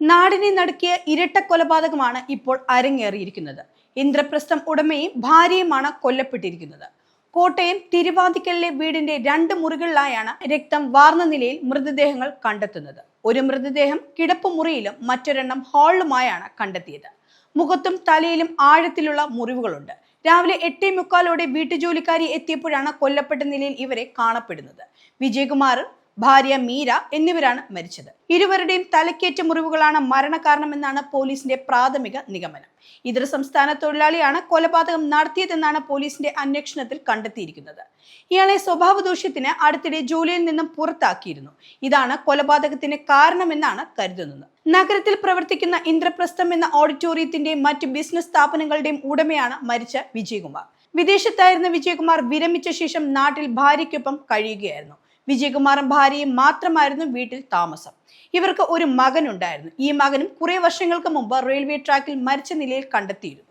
നാടിനെ നടുക്കിയ ഇരട്ട കൊലപാതകമാണ് ഇപ്പോൾ അരങ്ങേറിയിരിക്കുന്നത്. ഇന്ദ്രപ്രസ്ഥം ഉടമയും ഭാര്യയുമാണ് കൊല്ലപ്പെട്ടിരിക്കുന്നത്. കോട്ടയം തിരുവാതിക്കലിലെ വീടിന്റെ രണ്ട് മുറികളിലായാണ് രക്തം വാർന്ന നിലയിൽ മൃതദേഹങ്ങൾ കണ്ടെത്തുന്നത്. ഒരു മൃതദേഹം കിടപ്പുമുറിയിലും മറ്റൊരെണ്ണം ഹാളിലുമായാണ് കണ്ടെത്തിയത്. മുഖത്തും തലയിലും ആഴത്തിലുള്ള മുറിവുകളുണ്ട്. രാവിലെ എട്ടേ മുക്കാലോടെ വീട്ടുജോലിക്കാരി എത്തിയപ്പോഴാണ് കൊല്ലപ്പെട്ട നിലയിൽ ഇവരെ കാണപ്പെടുന്നത്. വിജയകുമാർ ഭാര്യ മീര എന്നിവരാണ് മരിച്ചത്. ഇരുവരുടെയും തലക്കേറ്റ മുറിവുകളാണ് മരണകാരണമെന്നാണ് പോലീസിന്റെ പ്രാഥമിക നിഗമനം. ഇതര സംസ്ഥാന തൊഴിലാളിയാണ് കൊലപാതകം നടത്തിയതെന്നാണ് പോലീസിന്റെ അന്വേഷണത്തിൽ കണ്ടെത്തിയിരിക്കുന്നത്. ഇയാളെ സ്വഭാവ ദൂഷ്യത്തിന് അടുത്തിടെ ജോലിയിൽ നിന്നും പുറത്താക്കിയിരുന്നു. ഇതാണ് കൊലപാതകത്തിന് കാരണമെന്നാണ് കരുതുന്നത്. നഗരത്തിൽ പ്രവർത്തിക്കുന്ന ഇന്ദ്രപ്രസ്ഥം എന്ന ഓഡിറ്റോറിയത്തിന്റെയും മറ്റ് ബിസിനസ് സ്ഥാപനങ്ങളുടെയും ഉടമയാണ് മരിച്ച വിജയകുമാർ. വിദേശത്തായിരുന്ന വിജയകുമാർ വിരമിച്ച ശേഷം നാട്ടിൽ ഭാര്യയ്ക്കൊപ്പം കഴിയുകയായിരുന്നു. വിജയകുമാറും ഭാര്യയും മാത്രമായിരുന്നു വീട്ടിൽ താമസം. ഇവർക്ക് ഒരു മകനുണ്ടായിരുന്നു. ഈ മകനും കുറേ വർഷങ്ങൾക്ക് മുമ്പ് റെയിൽവേ ട്രാക്കിൽ മരിച്ച നിലയിൽ കണ്ടെത്തിയിരുന്നു.